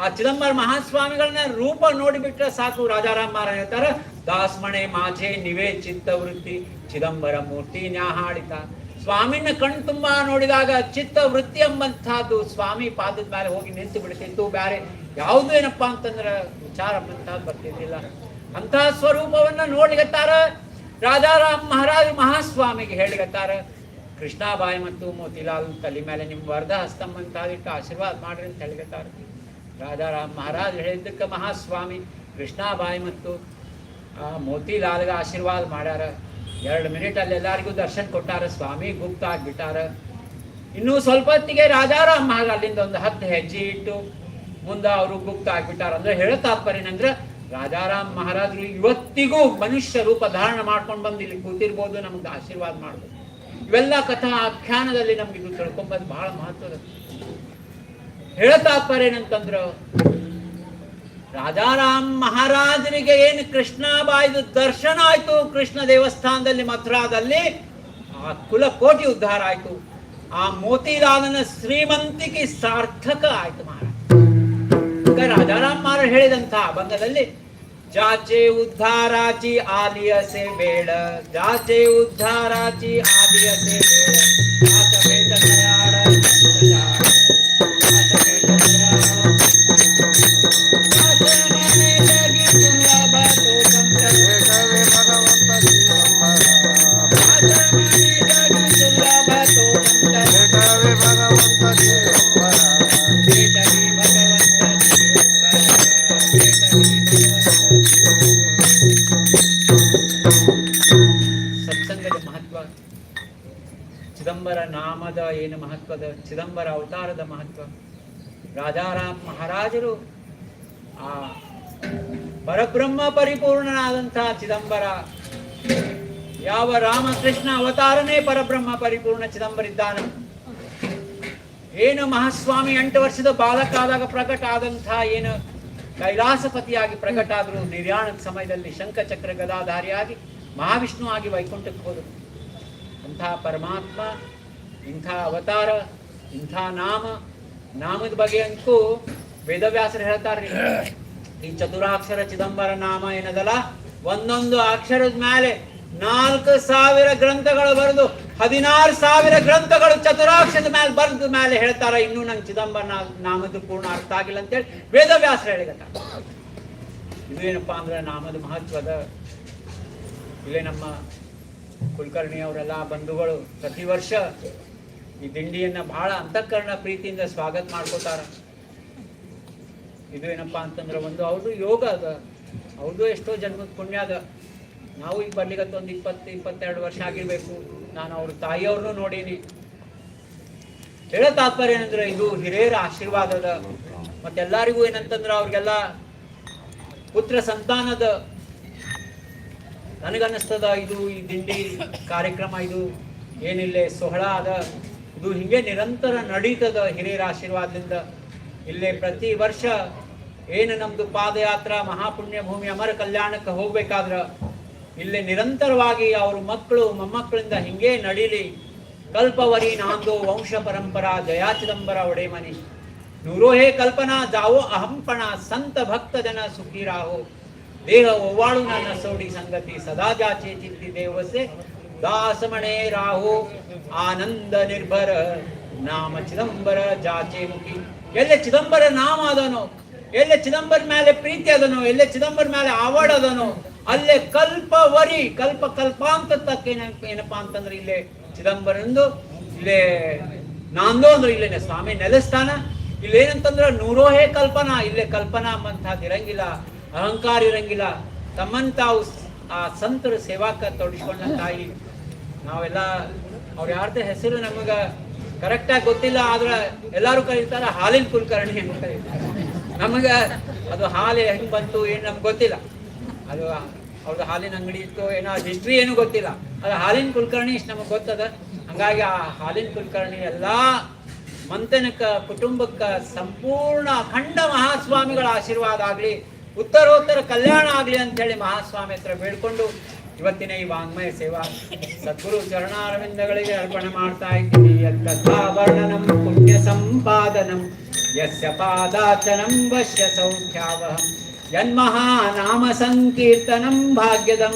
ಆ ಚಿದಂಬರ ಮಹಾಸ್ವಾಮಿಗಳನ್ನ ರೂಪ ನೋಡಿಬಿಟ್ರೆ ಸಾಕು ರಾಜಾರಾಮ್ ಮಹಾರಾಜ್ ಹೇಳ್ತಾರೆ, ದಾಸ್ಮಣೆ ಮಾಝೆ ನಿವೇ, ಚಿತ್ತವೃತ್ತಿ, ಚಿದಂಬರ ಮೂರ್ತಿ ನ್ಯಾಹಾಳಿತ ಸ್ವಾಮಿನ ಕಣ್ ತುಂಬಾ ನೋಡಿದಾಗ ಚಿತ್ತ ವೃತ್ತಿ ಎಂಬಂತಹದ್ದು ಸ್ವಾಮಿ ಪಾದದ ಮೇಲೆ ಹೋಗಿ ನಿಂತು ಬಿಡ್ತಿತ್ತು. ಬೇರೆ ಯಾವುದು ಏನಪ್ಪ ಅಂತಂದ್ರೆ ವಿಚಾರ ಎಂಬಂತಹದ್ದು ಬರ್ತಿದ್ದಿಲ್ಲ ಅಂತಹ ಸ್ವರೂಪವನ್ನ ನೋಡ್ಲಿಕತ್ತಾರ ರಾಜಾರಾಮ್ ಮಹಾರಾಜ್ ಮಹಾಸ್ವಾಮಿಗೆ ಹೇಳಿಗತ್ತಾರ ಕೃಷ್ಣಾಬಾಯಿ ಮತ್ತು ಮೋತಿಲಾಲ್ ತಲೆ ಮೇಲೆ ನಿಮ್ಮ ವರದ ಹಸ್ತಂಬಂತಾದಿಟ್ಟು ಆಶೀರ್ವಾದ ಮಾಡ್ರಿ ಅಂತ ಹೇಳಿಗತ್ತಾರ ರಾಜಾರಾಮ್ ಮಹಾರಾಜ್ ಹೇಳಿದ್ದಕ್ಕೆ ಮಹಾಸ್ವಾಮಿ, ಕೃಷ್ಣಾಬಾಯಿ ಮತ್ತು, ಆ, ಮೋತಿಲಾಲ್ಗೆ ಆಶೀರ್ವಾದ ಮಾಡ್ಯಾರ. ಎರಡು ಮಿನಿಟ್ ಅಲ್ಲಿ ಎಲ್ಲರಿಗೂ ದರ್ಶನ ಕೊಟ್ಟಾರ, ಸ್ವಾಮಿ ಗುಪ್ತ ಆಗಿಬಿಟ್ಟಾರ. ಇನ್ನು ಸ್ವಲ್ಪ ಹೊತ್ತಿಗೆ ರಾಜಾರಾಮ್ ಮಹಾರಾಜ್ ಅಲ್ಲಿಂದ ಒಂದು ಹತ್ತು ಹೆಜ್ಜೆ ಇಟ್ಟು ಮುಂದೆ ಅವರು ಗುಪ್ತ ಆಗ್ಬಿಟ್ಟಾರ. ಅಂದ್ರೆ ಹೇಳೋ ತಾತ್ಪರ್ಯನಂದ್ರೆ ರಾಜಾರಾಮ್ ಮಹಾರಾಜರು ಇವತ್ತಿಗೂ ಮನುಷ್ಯ ರೂಪ ಧಾರಣ ಮಾಡ್ಕೊಂಡು ಬಂದು ಇಲ್ಲಿ ಕೂತಿರ್ಬೋದು, ನಮ್ಗೆ ಆಶೀರ್ವಾದ ಮಾಡ್ಬೋದು. ಇವೆಲ್ಲ ಕಥಾ ಆಖ್ಯಾನದಲ್ಲಿ ನಮ್ಗೆ ಇದು ತಿಳ್ಕೊಂಬಂದು ಬಹಳ ಮಹತ್ವದ ಹೇಳೋ ಏನಂತಂದ್ರು ಏನಂತಂದ್ರ, ರಾಜಾರಾಮ್ ಮಹಾರಾಜರಿಗೆ ಏನು ಕೃಷ್ಣಾಬಾಯಿದು ದರ್ಶನ ಆಯ್ತು, ಕೃಷ್ಣ ದೇವಸ್ಥಾನದಲ್ಲಿ ಮಥುರಾದಲ್ಲಿ, ಆ ಕುಲಕೋಟಿ ಉದ್ಧಾರ ಆಯ್ತು. ಆ ಮೋತಿಲಾಲನ ಶ್ರೀಮಂತಿಕೆ ಸಾರ್ಥಕ ಆಯ್ತು ಮಹಾರಾಜ. ರಾಜಾರಾಮ್ ಮಹಾರಾಜ್ ಹೇಳಿದಂತ ಬಂಧದಲ್ಲಿ, ಜಾಚೆ ಉದ್ಧಾರಾಚಿ ಆಲಿಯಸೆ ಬೇಡ, ಜಾಚೆ ಉದ್ಧಾರಾಚಿ ಆಲಿಯಸೆ ಬೇಡ. ನಾಮದ ಏನು ಮಹತ್ವದ, ಚಿದಂಬರ ಅವತಾರದ ಮಹತ್ವ? ರಾಜಾರಾಮ್ ಮಹಾರಾಜರು ಆ ಪರಬ್ರಹ್ಮ ಪರಿಪೂರ್ಣನಾದಂತಹ ಚಿದಂಬರ, ಯಾವ ರಾಮಕೃಷ್ಣ ಅವತಾರನೇ ಪರಬ್ರಹ್ಮ ಪರಿಪೂರ್ಣ ಚಿದಂಬರ ಇದ್ದಾನೆ ಏನು ಮಹಾಸ್ವಾಮಿ ಎಂಟು ವರ್ಷದ ಬಾಲಕ ಆದಾಗ ಪ್ರಕಟ ಆದಂತಹ ಏನು ಕೈಲಾಸಪತಿಯಾಗಿ ಪ್ರಕಟ ಆದರು ನಿರ್ಯಾಣದ ಸಮಯದಲ್ಲಿ ಶಂಖಚಕ್ರ ಗದಾಧಾರಿಯಾಗಿ ಮಹಾವಿಷ್ಣು ಆಗಿ ವೈಕುಂಠಕ್ಕೆ ಹೋದರು ಅಂತಹ ಪರಮಾತ್ಮ ಇಂಥ ಅವತಾರ, ಇಂಥ ನಾಮ, ನಾಮದ ಬಗ್ಗೆ ಅಂತೂ ವೇದವ್ಯಾಸರು ಹೇಳ್ತಾರ್ರಿ. ಈ ಚತುರಾಕ್ಷರ ಚಿದಂಬರ ನಾಮ ಏನದಲ್ಲ? ಒಂದೊಂದು ಅಕ್ಷರದ ಮೇಲೆ ನಾಲ್ಕು ಸಾವಿರ ಗ್ರಂಥಗಳು ಬರೆದು, ಹದಿನಾರು ಸಾವಿರ ಗ್ರಂಥಗಳು ಚತುರಾಕ್ಷರದ ಮೇಲೆ ಬರೆದ ಮೇಲೆ ಹೇಳ್ತಾರ. ಇನ್ನೂ ನಂಗೆ ಚಿದಂಬರ ನಾಮದ ಪೂರ್ಣ ಅರ್ಥ ಆಗಿಲ್ಲ ಅಂತೇಳಿ ವೇದವ್ಯಾಸರು ಹೇಳಿಗತ್ತ ಇದು ಏನಪ್ಪಾ ಅಂದ್ರೆ ನಾಮದ ಮಹತ್ವದ ಇಲ್ಲೇ ನಮ್ಮ ಕುಲಕರ್ಣಿ ಬಂಧುಗಳು ಪ್ರತಿ ವರ್ಷ ಈ ದಿಂಡಿಯನ್ನ ಬಹಳ ಅಂತಃಕರಣ ಪ್ರೀತಿಯಿಂದ ಸ್ವಾಗತ ಮಾಡ್ಕೋತಾರ. ಇದು ಏನಪ್ಪಾ ಅಂತಂದ್ರೆ ಒಂದು ಅವ್ರದ್ದು ಯೋಗ ಅದ. ಅವ್ರದ್ದು ಎಷ್ಟೋ ಜನ್ಮದ ಪುಣ್ಯ ಅದ. ನಾವು ಈಗ ಬರ್ಲಿಕ್ಕೆ ಒಂದು ಇಪ್ಪತ್ತು, ಇಪ್ಪತ್ತೆರಡು ವರ್ಷ ಆಗಿರ್ಬೇಕು. ನಾನು ಅವ್ರ ತಾಯಿಯವ್ರನ್ನೂ ನೋಡೀನಿ. ಹೇಳೋ ತಾತ್ಪರ್ಯ ಏನಂದ್ರೆ ಇದು ಹಿರಿಯರ ಆಶೀರ್ವಾದದ ಮತ್ತೆಲ್ಲರಿಗೂ ಏನಂತಂದ್ರೆ ಅವ್ರಿಗೆಲ್ಲ ಪುತ್ರ ಸಂತಾನದ ನನಗನ್ನಿಸ್ತದ ಇದು ಈ ದಿಂಡಿ ಕಾರ್ಯಕ್ರಮ ಇದು. ಏನಿಲ್ಲ, ಸೊಹಳ ಅದ. ಇದು ಹಿಂಗೆ ನಿರಂತರ ನಡೀತದ ಹಿರಿಯರ ಆಶೀರ್ವಾದದಿಂದ ಇಲ್ಲೇ ಪ್ರತಿ ವರ್ಷ ಏನು ನಮ್ಮದು ಪಾದಯಾತ್ರಾ, ಮಹಾಪುಣ್ಯ ಭೂಮಿ, ಅಮರ ಕಲ್ಯಾಣಕ್ಕೆ ಹೋಗ್ಬೇಕಾದ್ರ ಇಲ್ಲೇ ನಿರಂತರವಾಗಿ ಅವ್ರ ಮಕ್ಕಳು, ಮೊಮ್ಮಕ್ಕಳಿಂದ ಹಿಂಗೆ ನಡೀಲಿ. ಕಲ್ಪವರಿ ನಾಂದೋ ವಂಶ ಪರಂಪರಾ, ಜಯಾ ಚಿದಂಬರ ಒಡೆಮನಿ. ನೂರೋ ಹೇ ಕಲ್ಪನಾ, ಜಾವೋ ಅಹಂಪಣ ಸಂತ ಭಕ್ತ ಜನ ಸುಖಿರಾಹೋ. ದೇಹ ಒವ್ವಾಳು ನನ್ನ ಸೋಡಿ ಸಂಗತಿ, ಸದಾ ಜಾಚೆ ಚಿತ್ತಿ ದೇವಸೆ. ದಾಸಮಣೆ ರಾಹು, ಆನಂದ ನಿರ್ಭರ, ನಾಮ ಚಿದಂಬರ, ಜಾಚೆ ಮುಖಿ. ಎಲ್ಲೇ ಚಿದಂಬರ ನಾಮ ಅದನೋ? ಎಲ್ಲೇ ಚಿದಂಬರ ಮೇಲೆ ಪ್ರೀತಿ ಅದನೋ? ಎಲ್ಲೇ ಚಿದಂಬರ ಮೇಲೆ ಅವಾರ್ಡ್ ಅದನೋ? ಅಲ್ಲೇ ಕಲ್ಪವರಿ, ಕಲ್ಪ ಕಲ್ಪಾಂತ ಏನಪ್ಪಾ ಅಂತಂದ್ರೆ ಇಲ್ಲೇ ಚಿದಂಬರಂದು, ಇಲ್ಲೇ ನಾಂದೋ ಅಂದ್ರೆ ಇಲ್ಲೇನೆ, ಸ್ವಾಮಿ ನೆಲೆಸ್ತಾನ ಇಲ್ಲೇನಂತಂದ್ರ ನೂರೋಹೇ ಕಲ್ಪನಾ, ಇಲ್ಲೇ ಕಲ್ಪನಾ ಅಂತ ಇರಂಗಿಲ್ಲ, ಅಹಂಕಾರ ಇರಂಗಿಲ್ಲ. ತಮ್ಮಂತ ಆ ಸಂತರ ಸೇವಾಕ ತೊಡಗಿಸ್ಕೊಂಡ ತಾಯಿ. ನಾವೆಲ್ಲ ಅವ್ರ ಯಾರ್ದ ಹೆಸರು ನಮಗ ಕರೆಕ್ಟ್ ಆಗಿ ಗೊತ್ತಿಲ್ಲ, ಆದ್ರ ಎಲ್ಲಾರು ಕರೀತಾರ, ಹಾಲಿನ ಕುಲಕರ್ಣಿ ಅಂತ ಕರೀತಾರೆ. ನಮಗ ಅದು ಹಾಲು ಹೆಂಗ್ ಬಂತು, ಏನ್ ನಮ್ಗೆ ಗೊತ್ತಿಲ್ಲ. ಅದು ಅವ್ರದ್ದು ಹಾಲಿನ ಅಂಗಡಿ ಇತ್ತು, ಏನೋ ಹಿಸ್ಟ್ರಿ ಏನು ಗೊತ್ತಿಲ್ಲ. ಅದು ಹಾಲಿನ ಕುಲಕರ್ಣಿ ಇಷ್ಟು ನಮಗೆ ಗೊತ್ತದ. ಹಂಗಾಗಿ ಆ ಹಾಲಿನ ಕುಲಕರ್ಣಿ ಎಲ್ಲಾ ಮಂತನಕ, ಕುಟುಂಬಕ್ಕ ಸಂಪೂರ್ಣ ಅಖಂಡ ಮಹಾಸ್ವಾಮಿಗಳ ಆಶೀರ್ವಾದ ಆಗ್ಲಿ, ಉತ್ತರೋತ್ತರ ಕಲ್ಯಾಣ ಆಗ್ಲಿ ಅಂತ ಹೇಳಿ ಮಹಾಸ್ವಾಮಿ ಹತ್ರ ಬೇಡ್ಕೊಂಡು ಇವತ್ತಿನ ಈ ವಾಂಗ್ಮಯ ಸೇವಾ ಸದ್ಗುರು ಚರಣಾರವಿಂದಗಳಿಗೆ ಅರ್ಪಣೆ ಮಾಡ್ತಾ ಯತ್ತಥಾ ವರ್ಣನಂ ಪುಣ್ಯ ಸಂಪಾದನಂ ಯಸ್ಯ ಪಾದಾಚನಂ ವಶ್ಯ ಸೌಖ್ಯಾವಹಂ ಯನ್ಮಹಾನಾಮ ಸಂಕೀರ್ತನಂ, ಭಾಗ್ಯದಂ.